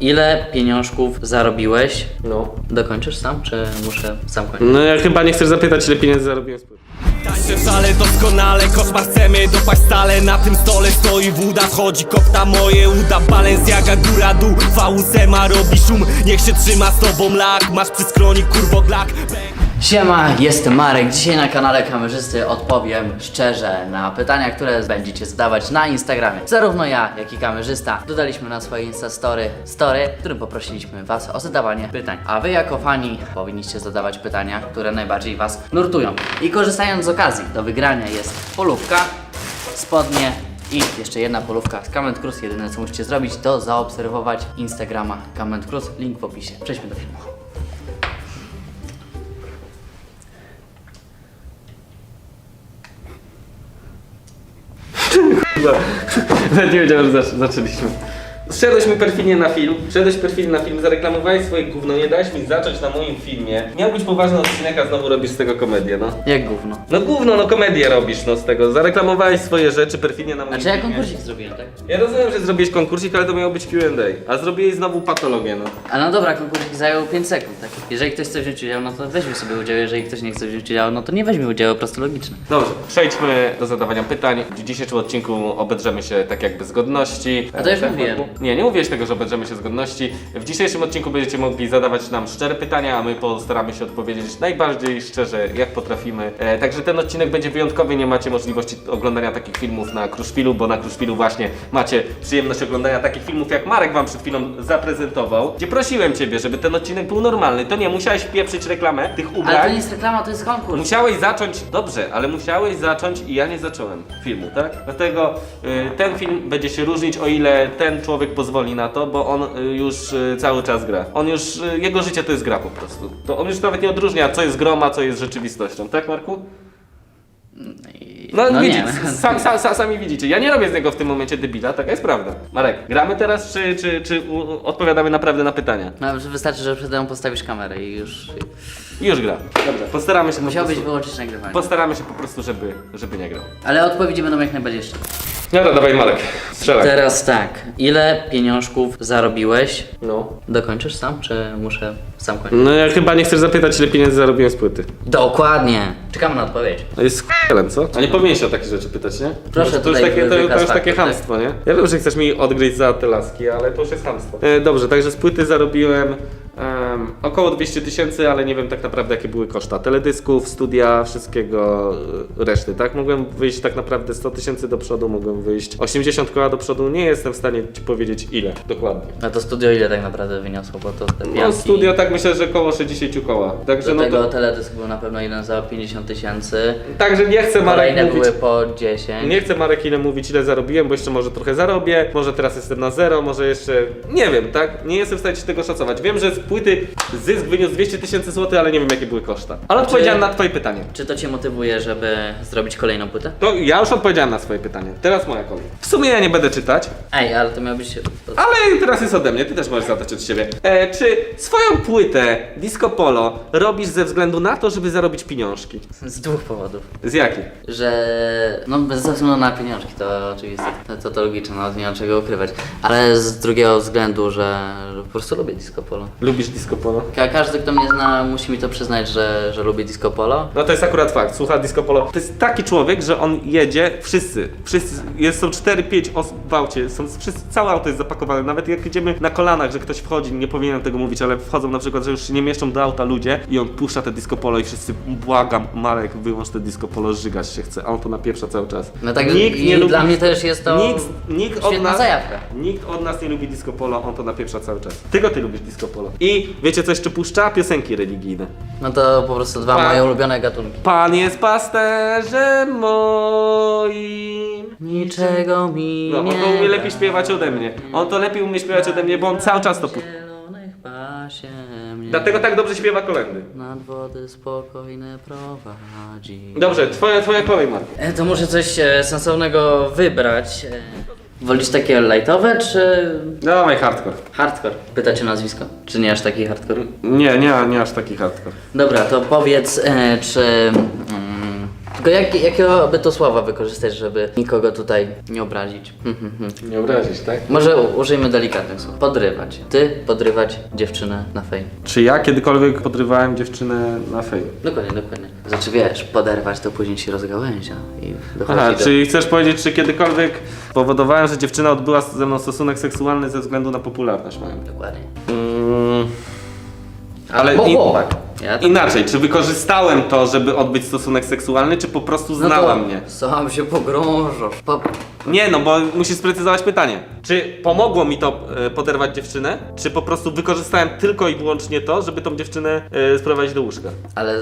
Ile pieniążków zarobiłeś? No. Dokończysz sam, czy muszę sam kończyć? No ja chyba nie chcesz zapytać, ile pieniędzy zarobiłem z płyty. Tańczę szale doskonale, koszmar chcemy dopaść stale Na tym stole stoi woda, wchodzi kopta moje uda Balenciaga góra dół, VUSema robi szum Niech się trzyma z tobą lak, masz przy skroni kurwo glak Siema, jestem Marek. Dzisiaj na kanale Kamerzysty odpowiem szczerze na pytania, które będziecie zadawać na Instagramie. Zarówno ja, jak i kamerzysta dodaliśmy na swoje Instastory story, w którym poprosiliśmy Was o zadawanie pytań. A Wy jako fani powinniście zadawać pytania, które najbardziej Was nurtują. I korzystając z okazji, do wygrania jest polówka, spodnie i jeszcze jedna polówka z Comment Cruz. Jedyne co musicie zrobić to zaobserwować Instagrama Comment Cruz. Link w opisie. Przejdźmy do filmu. Nawet nie wiedziałem, że zac- zaczęliśmy. Zszedłeś mi perfidnie na film, szedłeś perfidnie na film, zareklamowałeś swoje gówno, nie dałeś mi zacząć na moim filmie. Miał być poważny odcinek, a znowu robisz z tego komedię, no. Jak gówno. No gówno, no komedię robisz, no z tego. Zareklamowałeś swoje rzeczy perfidnie na moim Znaczy ja filmie. konkursik zrobiłem, tak? Ja rozumiem, że zrobiłeś konkursik, ale to miało być Q&A. A zrobiłeś znowu patologię, no. A no dobra, konkursik zajął 5 sekund, tak? Jeżeli ktoś chce wziąć udział, no to weźmie sobie udział, jeżeli ktoś nie chce wziąć udziału, no to nie weźmie udziału, prosto logiczne. Dobrze, przejdźmy do zadawania pytań. W dzisiejszym odcinku obedrzemy się tak jakby z godności. A to już Tak, mówiłem. Nie, nie mówiłeś tego, że obedrzemy się z godności. W dzisiejszym odcinku będziecie mogli zadawać nam szczere pytania, a my postaramy się odpowiedzieć najbardziej szczerze, jak potrafimy. E, także ten odcinek będzie wyjątkowy, nie macie możliwości oglądania takich filmów na Kruszwilu, bo na Kruszwilu właśnie macie przyjemność oglądania takich filmów, jak Marek wam przed chwilą zaprezentował, gdzie prosiłem ciebie, żeby ten odcinek był normalny. To nie, musiałeś pieprzyć reklamę tych ubrań. Ale to nie jest reklama, to jest konkurs. Musiałeś zacząć, dobrze, ale musiałeś zacząć i ja nie zacząłem filmu, tak? Dlatego y, ten film będzie się różnić, o ile ten człowiek pozwoli na to, bo on y, już y, cały czas gra. On już, y, jego życie to jest gra po prostu. To on już nawet nie odróżnia, co jest grą, a co jest rzeczywistością, tak Marku? No, no widzicie, nie. sam, sam, sam, sami widzicie. Ja nie robię z niego w tym momencie debila, taka jest prawda. Marek, gramy teraz, czy, czy, czy odpowiadamy naprawdę na pytania? No, wystarczy, że przed tobą postawisz kamerę i już... I już gra. Dobrze, postaramy się po Musiałbyś prostu, wyłączyć nagrywanie. postaramy się po prostu, żeby, żeby nie grał. Ale odpowiedzi będą jak najbardziej szczere. Dobra, dawaj Marek, strzelaj. Teraz tak, ile pieniążków zarobiłeś? No. Dokończysz sam, czy muszę sam kończyć? No ja chyba nie chcesz zapytać, ile pieniędzy zarobiłem z płyty. Dokładnie. Czekamy na odpowiedź. To jest k***elem, co? A nie powinien się o takie rzeczy pytać, nie? Proszę to już tutaj takie, to, to wykaz już takie tak? hamstwo, nie? Ja wiem, że chcesz mi odgryźć za te laski, ale to już jest hamstwo. E, dobrze, także z płyty zarobiłem em, około 200 tysięcy, ale nie wiem tak naprawdę jakie były koszta. Teledysków, studia, wszystkiego, e, reszty, tak? Mogłem wyjść tak naprawdę 100 tysięcy do przodu, mogłem wyjść 80 koła do przodu, nie jestem w stanie ci powiedzieć ile dokładnie. A to studio ile tak naprawdę wyniosło, bo to te No studio tak myślę, że około 60 koła. Także Do no tego to, teledysk był na pewno jeden za 50 tysięcy. Także nie chcę Marek Kolejne mówić. były po 10. Nie chcę Marek ile mówić ile zarobiłem, bo jeszcze może trochę zarobię, może teraz jestem na zero, może jeszcze nie wiem, tak? Nie jestem w stanie ci tego szacować. Wiem, że płyty zysk wyniósł 200 tysięcy złotych, ale nie wiem jakie były koszta. Ale odpowiedziałem na twoje pytanie. Czy to cię motywuje, żeby zrobić kolejną płytę? To ja już odpowiedziałem na swoje pytanie. Teraz moja kolej. W sumie ja nie będę czytać, Ej, ale to miał być... ale teraz jest ode mnie, ty też możesz zadać od siebie. E, czy swoją płytę Disco Polo robisz ze względu na to, żeby zarobić pieniążki? Z dwóch powodów. Z jakich? Że... No bez względu na pieniążki, to oczywiście, to, to, to logiczne, no nie ma czego ukrywać. Ale z drugiego względu, że, że po prostu lubię disco polo. Lubisz Disco Polo? Ka każdy, kto mnie zna, musi mi to przyznać, że, że lubię disco polo. No to jest akurat fakt, słucha Disco Polo. To jest taki człowiek, że on jedzie, wszyscy, wszyscy, jest, są 4-5 osób w aucie, są wszyscy, całe auto jest zapakowane, nawet jak idziemy na kolanach, że ktoś wchodzi, nie powinienem tego mówić, ale wchodzą na przykład, że już się nie mieszczą do auta ludzie i on puszcza te Disco Polo i wszyscy, błagam, Marek, wyłącz te Disco Polo, żygać się chce, a on to napieprza cały czas. No tak, i nie lubi, dla mnie też jest to nikt, nikt od świetna nas, zajawka. Nikt od nas nie lubi disco polo, on to napieprza cały czas. Tylko ty lubisz disco polo. I wiecie co jeszcze puszcza? Piosenki religijne. No to po prostu dwa Pa- moje ulubione gatunki. Pan jest pasterzem moim. Niczego mi No, on nie to umie lepiej da. śpiewać ode mnie. On to lepiej umie śpiewać ode mnie, bo on cały czas to puszcza. Zielonych pasiem mnie Dlatego tak dobrze śpiewa kolendy. Nad wody spokojne prowadzi. Dobrze, twoja, twoja kolej, Marku. E, To muszę coś e, sensownego wybrać. E, Wolisz takie lightowe czy Dawaj hardcore. hardcore? Pytacie nazwisko. Czy nie aż taki hardcore? Nie, nie, nie aż taki hardcore. Dobra, to powiedz, e, czy Tylko jak, jakiego by to słowa wykorzystać, żeby nikogo tutaj nie obrazić? Hmm, hmm, hmm. Nie obrazić, tak? Może u- użyjmy delikatnych słów. Podrywać. Ty podrywać dziewczynę na fame. Czy ja kiedykolwiek podrywałem dziewczynę na fame? Dokładnie, dokładnie. Znaczy wiesz, poderwać to później się rozgałęzia i dochodzi Aha, do... czyli chcesz powiedzieć, czy kiedykolwiek powodowałem, że dziewczyna odbyła ze mną stosunek seksualny ze względu na popularność moją? Dokładnie. Mm, Ale bo chłopak. Ja to... inaczej, czy wykorzystałem to, żeby odbyć stosunek seksualny, czy po prostu No znała to mnie? Sam się pogrążasz. Po... Nie, no bo musisz sprecyzować pytanie. Czy pomogło mi to e, poderwać dziewczynę, czy po prostu wykorzystałem tylko i wyłącznie to, żeby tą dziewczynę e, sprowadzić do łóżka? Ale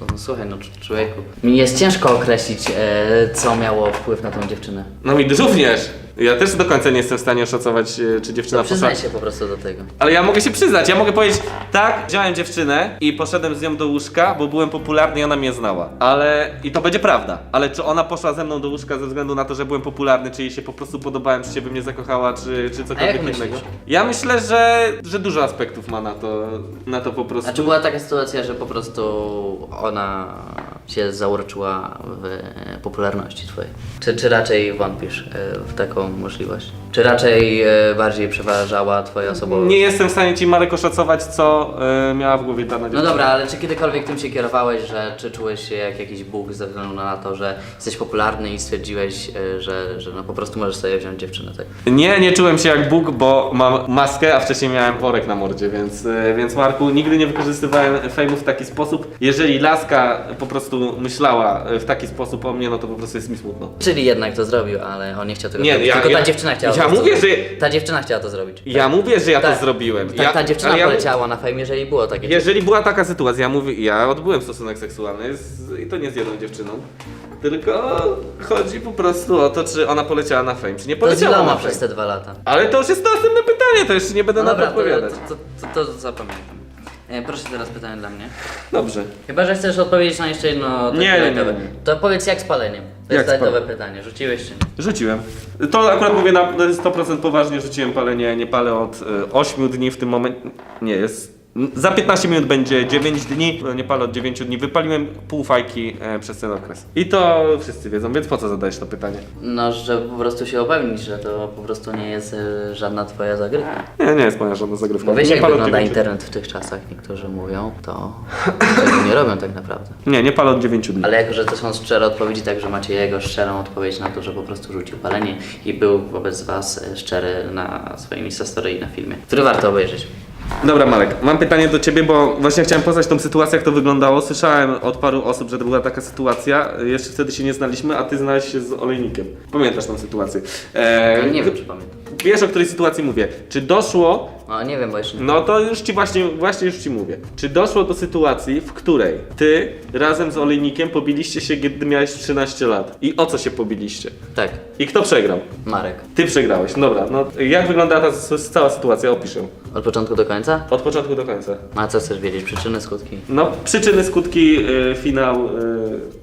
no, słuchaj, no cz- człowieku. Mi jest ciężko określić, e, co miało wpływ na tą dziewczynę. No mi również. Ja też do końca nie jestem w stanie oszacować, e, czy dziewczyna To przyznaj poszła... się po prostu do tego. Ale ja mogę się przyznać, ja mogę powiedzieć, tak, wziąłem dziewczynę i poszedłem z nią do łóżka, bo byłem popularny i ona mnie znała. Ale, i to będzie prawda, ale czy ona poszła ze mną do łóżka ze względu na to, że byłem popularny, czy jej się po prostu podobałem, czy się by mnie zakochała, czy, czy cokolwiek jak myślisz? innego? Ja myślę, że, że dużo aspektów ma na to, na to po prostu. A czy była taka sytuacja, że po prostu ona się zauroczyła w popularności twojej? Czy, czy raczej wątpisz e, w taką możliwość? Czy raczej e, bardziej przeważała twoja osobowość? Nie jestem w stanie ci Marek oszacować, co e, miała w głowie dana No dziewczyna. dobra, ale czy kiedykolwiek tym się kierowałeś, że czy czułeś się jak jakiś Bóg ze względu na to, że jesteś popularny i stwierdziłeś, że, że no po prostu możesz sobie wziąć dziewczynę, tak? Nie, nie czułem się jak Bóg, bo mam maskę, a wcześniej miałem worek na mordzie, więc, więc Marku, nigdy nie wykorzystywałem fejmu w taki sposób. Jeżeli laska po prostu myślała e, w taki sposób o mnie, no to po prostu jest mi smutno. Czyli jednak to zrobił, ale on nie chciał tego Nie, zrobić. ja- Tylko ja- ta dziewczyna chciała ja to mówię, zrobić. że- Ta dziewczyna chciała to zrobić. Ja mówię, że ja to zrobiłem. Ta, ja, ta dziewczyna ale ja, poleciała na fame, jeżeli było takie. Jeżeli była taka sytuacja, ja mówię, ja odbyłem stosunek seksualny z, i to nie z jedną dziewczyną. Tylko chodzi po prostu o to, czy ona poleciała na fame, czy nie To z poleciała na iloma fame. przez te dwa lata. Ale to już jest następne pytanie, to jeszcze nie będę No na dobra, to to, odpowiadać. to, to, to zapamiętam. E, proszę teraz pytanie dla mnie. Dobrze. Chyba, że chcesz odpowiedzieć na jeszcze jedno takie Nie, nie, nie. To powiedz jak z paleniem. To Jak jest z paleniem? pytanie. Rzuciłeś nie? Rzuciłem. To akurat mówię na 100% poważnie, rzuciłem palenie, nie palę od y, 8 dni w tym momencie. Nie jest. Za 15 minut będzie 9 dni, nie palę od 9 dni. Wypaliłem pół fajki e, przez ten okres. I to wszyscy wiedzą, więc po co zadajesz to pytanie? No, że po prostu się upewnić, że to po prostu nie jest e, żadna twoja zagrywka. Nie, nie jest moja żadna zagrywka. Bo wiesz nie jak palę od wygląda 9 internet w tych czasach, niektórzy mówią, to tego nie robią tak naprawdę. Nie, nie palę od 9 dni. Ale jako, że to są szczere odpowiedzi, także macie jego szczerą odpowiedź na to, że po prostu rzucił palenie i był wobec was e, szczery na swoim Instastory i na filmie, który warto obejrzeć. Dobra Marek, mam pytanie do Ciebie, bo właśnie chciałem poznać tą sytuację, jak to wyglądało. Słyszałem od paru osób, że to była taka sytuacja. Jeszcze wtedy się nie znaliśmy, a Ty znałeś się z olejnikiem. Pamiętasz tą sytuację? Ja Eee, nie wiem, czy pamiętam. Wiesz, o której sytuacji mówię. Czy doszło No nie wiem, bo jeszcze nie. No to już ci właśnie, właśnie już ci mówię. Czy doszło do sytuacji, w której ty razem z olejnikiem pobiliście się, kiedy miałeś 13 lat? I o co się pobiliście? Tak, I kto przegrał? Marek. Ty przegrałeś. Dobra, no jak wygląda ta s- cała sytuacja? Opiszę. Od początku do końca? Od początku do końca. A co chcesz wiedzieć? Przyczyny, skutki? No, przyczyny, skutki, y, finał. Y,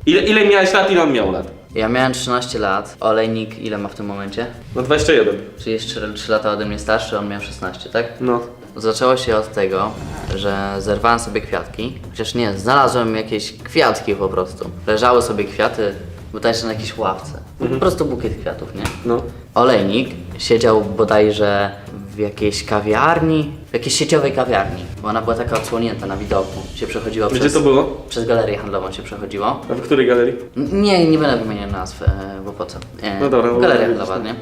ile, ile miałeś lat, ile on miał lat? Ja miałem 13 lat, olejnik ile ma w tym momencie? No 21. Czyli jest 3, 3 lata ode mnie starszy, on miał 16, tak? No. Zaczęło się od tego, że zerwałem sobie kwiatki. Chociaż nie, znalazłem jakieś kwiatki po prostu. Leżały sobie kwiaty, bodajże na jakiejś ławce. Po prostu bukiet kwiatów, nie? No. Olejnik siedział bodajże w jakiejś kawiarni, w jakiejś sieciowej kawiarni, bo ona była taka odsłonięta na widoku. Się przechodziło Gdzie przez... to było? Przez galerię handlową się przechodziło. A w której galerii? N- Nie, nie będę wymieniał nazw, e, bo po co? E, No dobra, no Galeria handlowa, nie?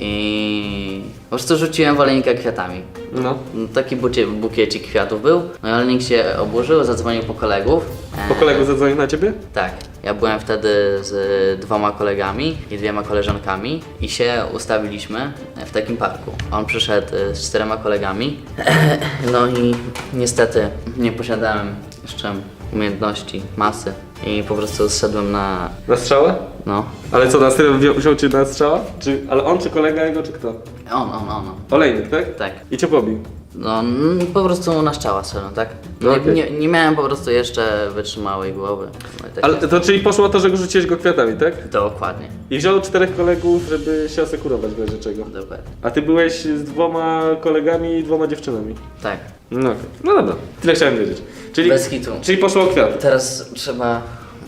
I po prostu rzuciłem w olejnika kwiatami. No. No, Taki bucie, bukiecik kwiatów był. No i olejnik się oburzył, zadzwonił po kolegów. E, Po kolegu zadzwonił na ciebie? Tak. Ja byłem wtedy z dwoma kolegami i dwiema koleżankami i się ustawiliśmy w takim parku. On przyszedł e, z czterema kolegami. No i niestety nie posiadałem jeszcze umiejętności, masy i po prostu zszedłem na... Na strzałę? no... Ale co, na serio wziął, wziął cię na strzała? Czy, ale on, czy kolega jego, czy kto? On, on, on. Olejnik, tak? Tak. I cię pobił. No, mm, po prostu na szczała szedłem, tak? No Nie, okej. nie, nie miałem po prostu jeszcze wytrzymałej głowy. No i tak Ale jest. to czyli poszło to, że rzuciłeś go kwiatami, tak? Dokładnie. I wziął czterech kolegów, żeby się asekurować w razie czego. Dokładnie. A ty byłeś z dwoma kolegami i dwoma dziewczynami. Tak. No, okej. no dobra, tyle chciałem wiedzieć. Czyli, Bez hitu. czyli poszło o kwiaty. Teraz trzeba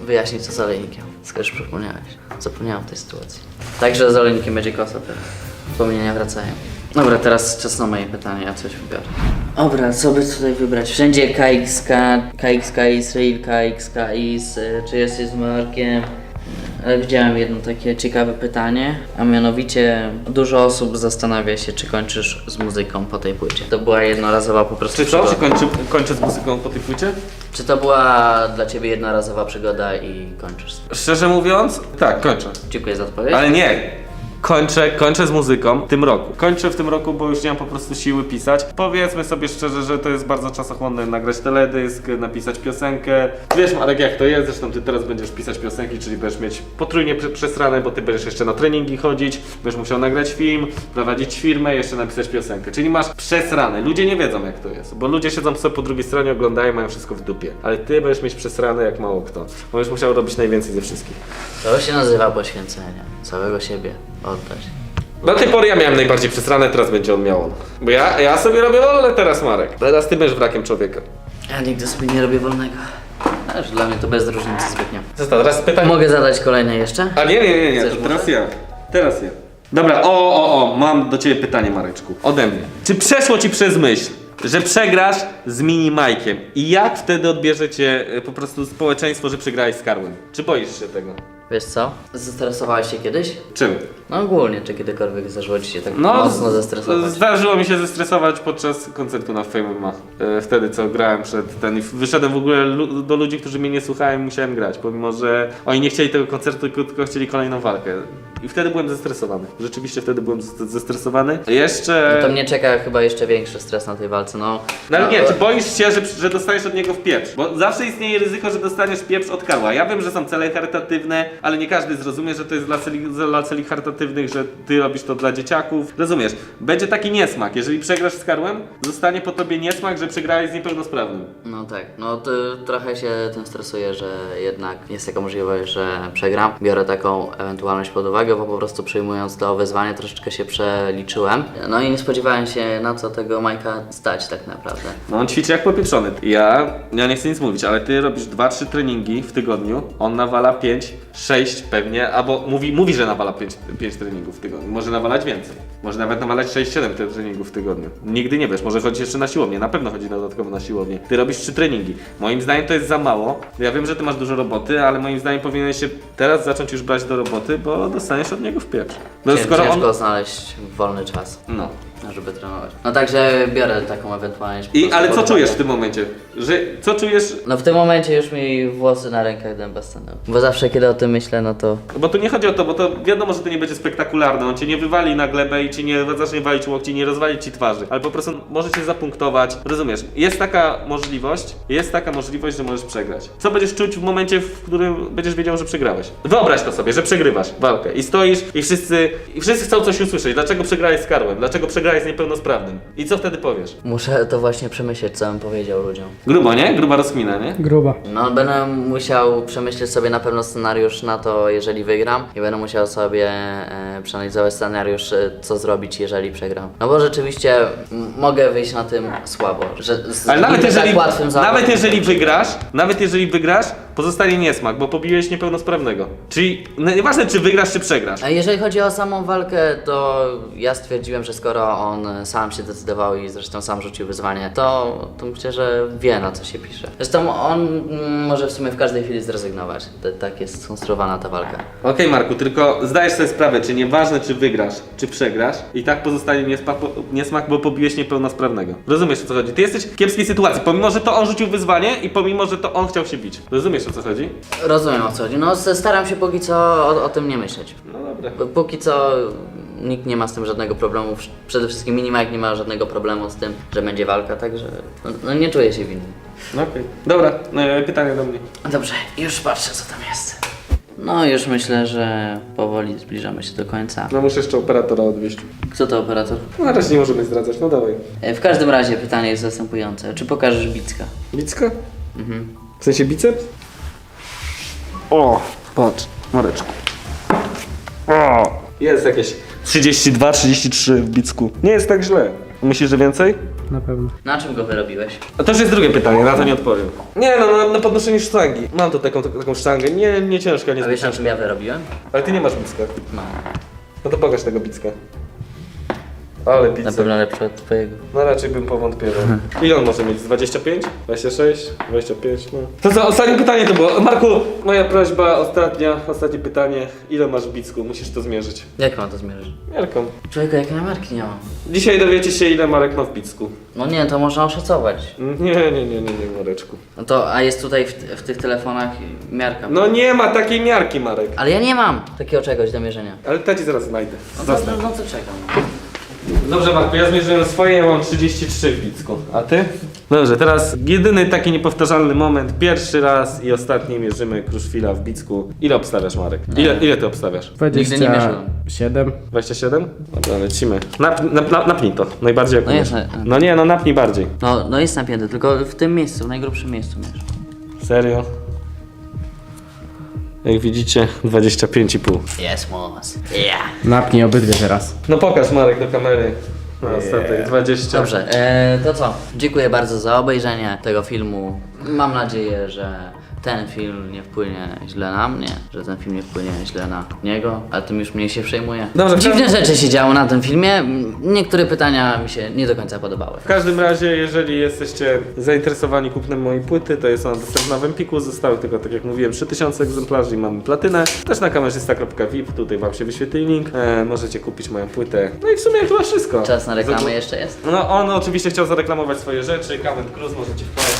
wyjaśnić co z olejnikiem. Skoro już przypomniałeś. Zapomniałem tej sytuacji. Także z olejnikiem będzie kosa teraz. Wspomnienia wracają. Dobra, teraz czas na moje pytanie, ja coś wybiorę. Dobra, co by tutaj wybrać? Wszędzie KXK, KXK Israel, KXK Is, y, czy jesteś z Markiem? Ale widziałem jedno takie ciekawe pytanie, a mianowicie dużo osób zastanawia się, czy kończysz z muzyką po tej płycie. To była jednorazowa po prostu Czy co? Czy przygoda. kończy, kończę z muzyką po tej płycie? Czy to była dla Ciebie jednorazowa przygoda i kończysz? Szczerze mówiąc, tak, kończę. Dziękuję za odpowiedź. Ale nie. Kończę, kończę z muzyką w tym roku. Kończę w tym roku, bo już nie mam po prostu siły pisać. Powiedzmy sobie szczerze, że to jest bardzo czasochłonne nagrać teledysk, napisać piosenkę. Wiesz Marek jak to jest, zresztą ty teraz będziesz pisać piosenki, czyli będziesz mieć potrójnie prze- przesrane, bo ty będziesz jeszcze na treningi chodzić, będziesz musiał nagrać film, prowadzić firmę, jeszcze napisać piosenkę. Czyli masz przesrane. Ludzie nie wiedzą jak to jest, bo ludzie siedzą sobie po drugiej stronie, oglądają, mają wszystko w dupie. Ale ty będziesz mieć przesrane jak mało kto. Będziesz musiał robić najwięcej ze wszystkich. To się nazywa poświęcenie. Całego siebie oddać. Do tej pory ja miałem najbardziej przesrane, teraz będzie on miał on. Bo ja, ja sobie robię wolne teraz, Marek. Teraz ty będziesz wrakiem człowieka. Ja nigdy sobie nie robię wolnego. Ależ dla mnie to bez różnicy zbytnio. Co to, teraz pytanie. Mogę zadać kolejne jeszcze? A nie, nie, nie, nie, Chcesz to teraz może? ja. Teraz ja. Dobra, o, o, o, mam do ciebie pytanie, Mareczku. Ode mnie. Czy przeszło ci przez myśl, że przegrasz z mini Majkiem? I jak wtedy odbierzecie y, po prostu społeczeństwo, że przegrałeś z Karłem? Czy boisz się tego? Wiesz co? Zestresowałeś się kiedyś? Czym? No ogólnie, czy kiedykolwiek zdarzyło Ci się tak mocno zestresować? No, Zdarzyło mi się zestresować podczas koncertu na Fame MMA. E, Wtedy co grałem przed ten i wyszedłem w ogóle do ludzi, którzy mnie nie słuchają i musiałem grać, pomimo że oni nie chcieli tego koncertu, tylko, chcieli kolejną walkę. I wtedy byłem zestresowany. Rzeczywiście wtedy byłem zestresowany. Jeszcze... No to mnie czeka chyba jeszcze większy stres na tej walce, no. No ale nie, No, czy boisz się, że, że dostaniesz od niego w pieprz? Bo zawsze istnieje ryzyko, że dostaniesz pieprz od Karła. Ja wiem, że są cele charytatywne, ale nie każdy zrozumie, że to jest dla celi, dla celi charytatywnych, że ty robisz to dla dzieciaków. Rozumiesz? Będzie taki niesmak. Jeżeli przegrasz z Karłem, zostanie po tobie niesmak, że przegrałeś z niepełnosprawnym. No tak, no to trochę się tym stresuję, że jednak jest taka możliwość, że przegram. Biorę taką ewentualność pod uwagę, bo po prostu przyjmując to wyzwanie troszeczkę się przeliczyłem. No i nie spodziewałem się na co tego Majka stać tak naprawdę. No on ćwiczy jak popieprzony. Ja, ja nie chcę nic mówić, ale ty robisz 2-3 treningi w tygodniu, on nawala 5, 6 pewnie, albo mówi, mówi że nawala 5, 5 treningów w tygodniu. Może nawalać więcej. Może nawet nawalać 6-7 te- treningów w tygodniu. Nigdy nie wiesz, może chodzi jeszcze na siłownię, na pewno chodzi dodatkowo na siłownię. Ty robisz 3 treningi. Moim zdaniem to jest za mało. Ja wiem, że ty masz dużo roboty, ale moim zdaniem powinieneś się teraz zacząć już brać do roboty, bo dostaniesz od niego w pieprz. No skoro on... Ciężko znaleźć wolny czas, No. Żeby trenować. No także biorę taką ewentualność. po I, prostu ale pod co uwagę. czujesz w tym momencie? Że, co czujesz No w tym momencie już mi włosy na rękach dęba stanęły. Bo zawsze kiedy o tym myślę, no to Bo tu nie chodzi o to, bo to wiadomo, że to nie będzie spektakularne. On cię nie wywali na glebę i ci nie zacznie walić łokci, nie rozwali ci twarzy. Ale po prostu może cię zapunktować. Rozumiesz? Jest taka możliwość, jest taka możliwość, że możesz przegrać. Co będziesz czuć w momencie, w którym będziesz wiedział, że przegrałeś? Wyobraź to sobie, że przegrywasz walkę i stoisz i wszyscy, i wszyscy chcą coś usłyszeć. Dlaczego przegrałeś z Karłem? Dlaczego przegrałeś z niepełnosprawnym? I co wtedy powiesz? muszę to właśnie przemyśleć, co bym powiedział ludziom. Grubo, nie? Gruba rozkmina, nie? Gruba. No będę musiał przemyśleć sobie na pewno scenariusz na to, jeżeli wygram i będę musiał sobie e, przeanalizować scenariusz, e, co zrobić, jeżeli przegram. No bo rzeczywiście m- mogę wyjść na tym słabo, że z Ale nawet niby jeżeli, tak łatwym zawodem- nawet jeżeli wygrasz, nawet jeżeli wygrasz, pozostanie niesmak, bo pobiłeś niepełnosprawnego. Czyli no, nieważne czy wygrasz, czy przegrasz. A jeżeli chodzi o samą walkę, to ja stwierdziłem, że skoro on sam się decydował i zresztą sam rzucił wyzwanie, to, to myślę, że wie na co się pisze. Zresztą on mm, może w sumie w każdej chwili zrezygnować. T- tak jest skonstruowana ta walka. Okej Marku, tylko zdajesz sobie sprawę, czy nieważne czy wygrasz, czy przegrasz, i tak pozostanie niesmak, bo- niesmak, bo pobiłeś niepełnosprawnego. Rozumiesz o co chodzi? Ty jesteś w kiepskiej sytuacji, pomimo że to on rzucił wyzwanie i pomimo że to on chciał się bić. Rozumiesz o co chodzi? Rozumiem o co chodzi. No s- staram się póki co o, o tym nie myśleć. No dobra. P- Póki co nikt nie ma z tym żadnego problemu. Przede wszystkim Minimike nie ma żadnego problemu z tym, że będzie walka, także no, no nie czuję się winny. No okej. Dobra, e, pytanie do mnie. Dobrze, już patrzę co tam jest. No już myślę, że powoli zbliżamy się do końca. No muszę jeszcze operatora odwieźć. Kto to operator? No na razie nie możemy zdradzać, no dawaj. E, W każdym razie pytanie jest następujące. Czy pokażesz Bicka? Bicka? Mhm. W sensie biceps? O, patrz, Mareczku. O, jest jakieś 32-33 w bicku. Nie jest tak źle. Myślisz, że więcej? Na pewno. Na czym go wyrobiłeś? A to już jest drugie pytanie, na to nie odpowiem. Nie no, na, na podnoszenie sztangi. Mam tu taką, taką sztangę, nie, nie ciężka, nie A wiesz zbyt na czym ja wyrobiłem? Ale ty nie masz bicka. No. No to pokaż tego bicka. Ale Na bicek. pewno lepszy od twojego. No raczej bym powątpiewał. Ile on może mieć? Z 25? 26? 25? No. To co, ostatnie pytanie to było. Marku, moja prośba, ostatnia, ostatnie pytanie. Ile masz w bicku? Musisz to zmierzyć. Jak mam to zmierzyć? Miarką. Człowieku, jak ja marki nie mam. Dzisiaj dowiecie się ile Marek ma w bicku. No nie, to można oszacować. Nie, nie, nie, nie, nie, Mareczku. No to, a jest tutaj w, w tych telefonach miarka. No nie ma takiej miarki, Marek. Ale ja nie mam takiego czegoś do mierzenia. Ale ta ci zaraz znajdę. No to, no, no to czekam. Dobrze Marku, ja zmierzyłem swoje, ja mam 33 w bicku. A ty? Dobrze, teraz jedyny taki niepowtarzalny moment. Pierwszy raz i ostatni mierzymy kruszwila w bicku. Ile obstawiasz Marek? Ile, ile ty obstawiasz? Nigdy nie mierzyłem. 27. 27? Dobra, lecimy. Nap, nap, nap, napnij to. Najbardziej jak No umiesz. jest, No nie, no napnij bardziej. No, no jest napięty, tylko w tym miejscu, w najgrubszym miejscu mierz. Serio? Jak widzicie, 25,5. Jest mos. Yeah. Napnij obydwie teraz. No pokaż Marek do kamery. No, ostatek 20. Dobrze, e, to co? Dziękuję bardzo za obejrzenie tego filmu. Mam nadzieję, że ten film nie wpłynie źle na mnie, że ten film nie wpłynie źle na niego, ale tym już mniej się przejmuję. Dobrze, Dziwne chciałem- rzeczy się działo na tym filmie. Niektóre pytania mi się nie do końca podobały. W każdym razie, jeżeli jesteście zainteresowani kupnem mojej płyty, to jest ona dostępna w Empiku. Zostały tylko, tak jak mówiłem, 3000 egzemplarzy i mamy platynę. Też na kamerzysta.vip, tutaj wam się wyświetli link. E, możecie kupić moją płytę. No i w sumie chyba wszystko. Czas na reklamę jeszcze jest? No on oczywiście chciał zareklamować swoje rzeczy. Comment Cruz możecie wpaść,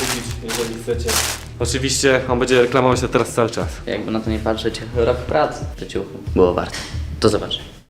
kupić, jeżeli chcecie. Oczywiście on będzie reklamować to teraz cały czas. Jakby na to nie patrzeć, rok pracy w przeciuchu było warto. Do zobaczenia.